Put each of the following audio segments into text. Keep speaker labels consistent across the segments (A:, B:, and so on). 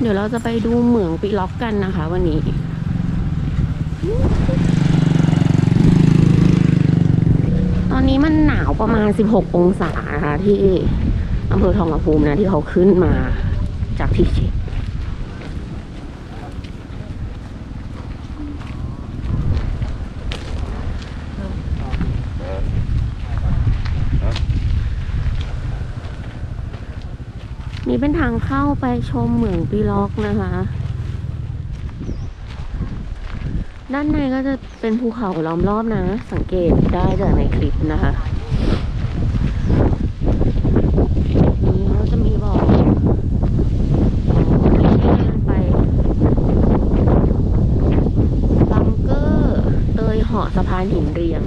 A: เดี๋ยวเราจะไปดูเหมืองปีล็อกกันนะคะ วันนี้ ตอนนี้มันหนาวประมาณ 16 องศานะคะที่อำเภอทองผาภูมินะที่เขาขึ้นมาจากที่เช็ค นี่เป็นทางเข้าไปชมเหมืองปีล็อกนะคะ ด้านในก็จะเป็นภูเขาล้อมรอบนะ สังเกตได้จากในคลิปนะคะนี่ก็จะมีบอกไปบังเกอร์เตยเหาะสะพานหินเรียง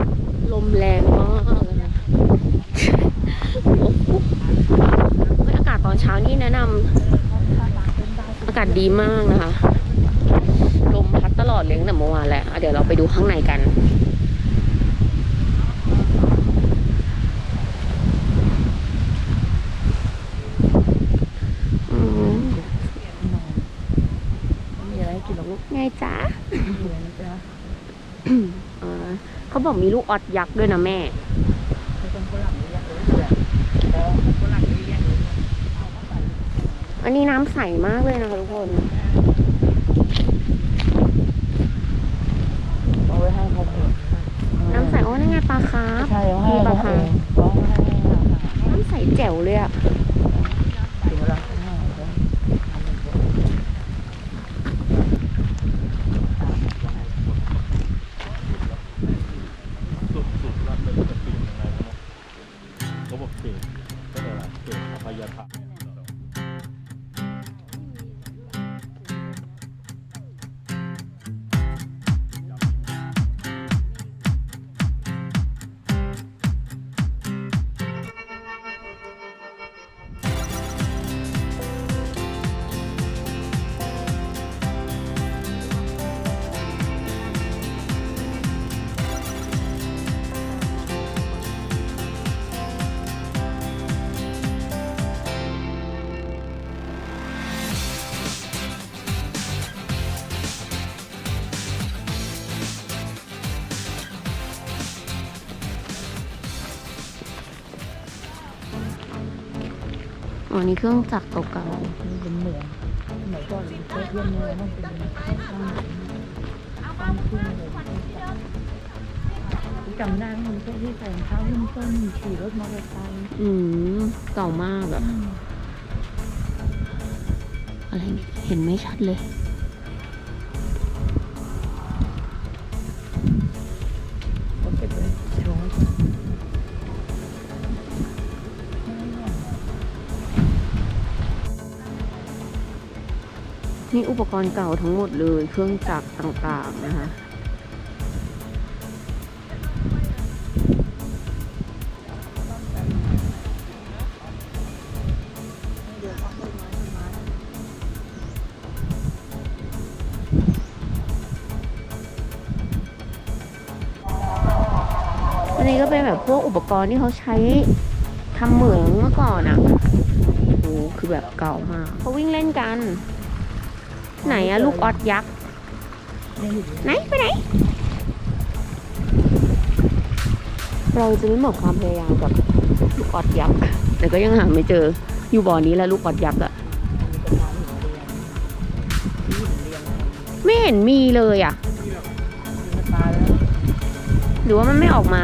A: ลมแรงมากเลยนะโอ้โหเฮ้ยอากาศตอนเช้านี่แนะนำอากาศ ดีมากนะคะ ลมพัดตลอดเลยตั้งแต่เมื่อวานแหละอะเดี๋ยวเราไปดูข้างในกันอืม
B: มีอะไรให้กินหรอลูก
A: ไงจ๊ะ
B: มีอะไรนะจ๊ะ
A: อ่าเขาบอกมีลูกออดยักษ์ด้วยนะแม่
B: ไม่ต้องฝรั่งเรียกเลยเสืออ๋อฝรั่งเรียกเลย
A: อั นนี้น้ำใสมากเลยนะคะทุกคน
B: เอาไว้ให้เขาเอง
A: น้ำใสโอ้นี่ไงปลาคาร์ฟ
B: ใช่เอาให้
A: มีปลา
B: เขา
A: คา
B: เอ
A: ร์ฟ
B: งเอาให้เขา
A: น้ำใสแจ๋วเลยอะ
B: ถึงเวลาข้างหน้าแล้ว
C: สุดสุดแล้วมันจะเปลี่ยนยังไงนะเขาบอกเขตก็เลยอะไรเขตอภัยทาน
A: อ๋อนี่เครื่องจักรเก่า
B: มันเป็นเหมือนสมัยก่อนเพื่อนเพื่อนเนี่ยมันเป็นตั้งขึ้นเลยจำได้มันก็ที่ใส่เท้าหุ้นต้นขี่รถมอเตอร์ไซค์
A: อืมเก่ามากแบบอะไรเห็นไม่ชัดเลย นี่อุปกรณ์เก่าทั้งหมดเลย เครื่องจักรต่างๆนะคะอันนี้ก็เป็นแบบพวกอุปกรณ์ที่เขาใช้ทำเหมืองเมื่อก่อนอะ่ะโอ้โหคือแบบเก่ามากเขาวิ่งเล่นกัน ไหนอะลูกออดยักษ์ ไหน ไปไหน เราจะไม่หมดความพยายามกับลูกออดยักษ์ แต่ก็ยังหาไม่เจอ อยู่บ่อนี้แหล้วลูกออดยักษ์อะไม่เห็นมีเลยอะหรือว่ามันไม่ออกมา